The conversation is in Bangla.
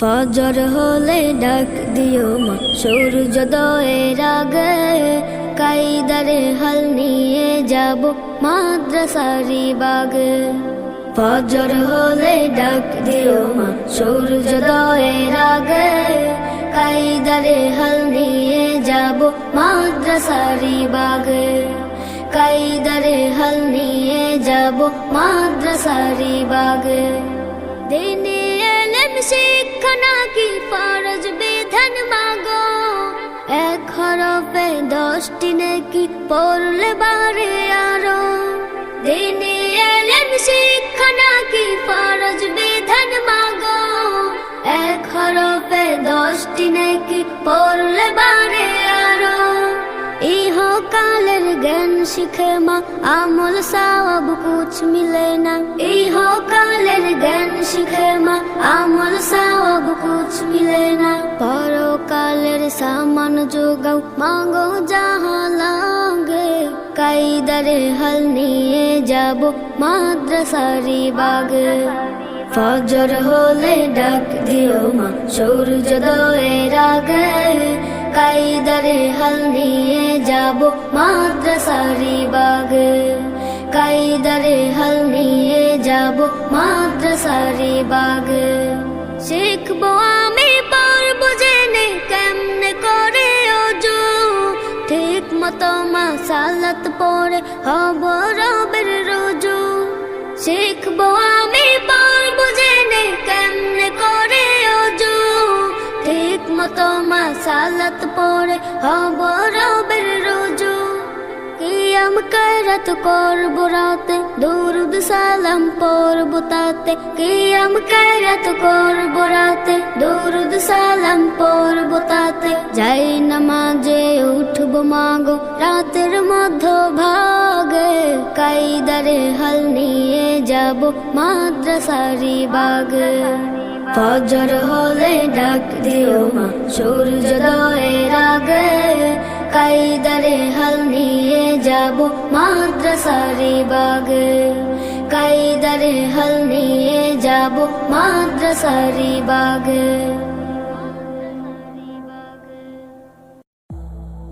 ফজর হলে ডাক দিও মা। সূর্যোদয়ের আগে কাইদারে হাল নিয়ে যাব মাদ্রাসারি বাগে। ফজর হলে ডাক দিও মা। সূর্যোদয়ের আগে কাইদারে হাল নিয়ে যাব মাদ্রাসারি বাগে। কাইদারে হাল নিয়ে যাব মাদ্রাসারি বাগে। দিনে শিক্ষা নাকি ফরজ বিধান মাগো। এক হরফে দশটি নাকি পড়লে বারে আরও। দিনে এলেম শিক্ষা নাকি ফরজ বিধান মাগো। এক হরফে দশটি নাকি পড়লে বারে আরও। ইহকালের জ্ঞান শিখে মা, আমল সব কুছ মিলে না। ইহকালের জ্ঞান শিখে মা, আমল সব কুছ মিলে না। পরকালের সামান যোগাও, মাগো যাহা লাগে। কাইদারে হাল নিয়ে যাব, মাদ্রাসারি বাগে। ফজর হলে ডাক দিও মা সূর্যোদয়ের আগে কাইদারে হাল নিয়ে যাব, মাদ্রাসারি বাগে। মাদ্রাসারি বাগে। শিখব আমি পারব জেনে কেমনে করে অজু। ঠিক মতো মাসালাত পরে হব রবের রোজু। শিখব আমি পারব জেনে কেমনে করে অজু। ঠিক মতো মাসালাত পরে হব রবের কিয়াম কারাত করব রাতে। দুরুদ সালাম পড়ব তাতে। কিয়াম কারাত করব রাতে। দুরুদ সালাম পড়ব তাতে। যাই নামাজে উঠব মাগো, রাতের মধ্য ভাগে কাইদারে হাল নিয়ে যাব মাদ্রাসারি বাগে। ফজর হলে ডাক দিও মা, সূর্যোদয়ের আগে কাইদারে হাল নিয়ে যাব মাদ্রাসারে বাগে। কাইদারে হল নিয়ে যাব মাদ্রাসারে বাগে।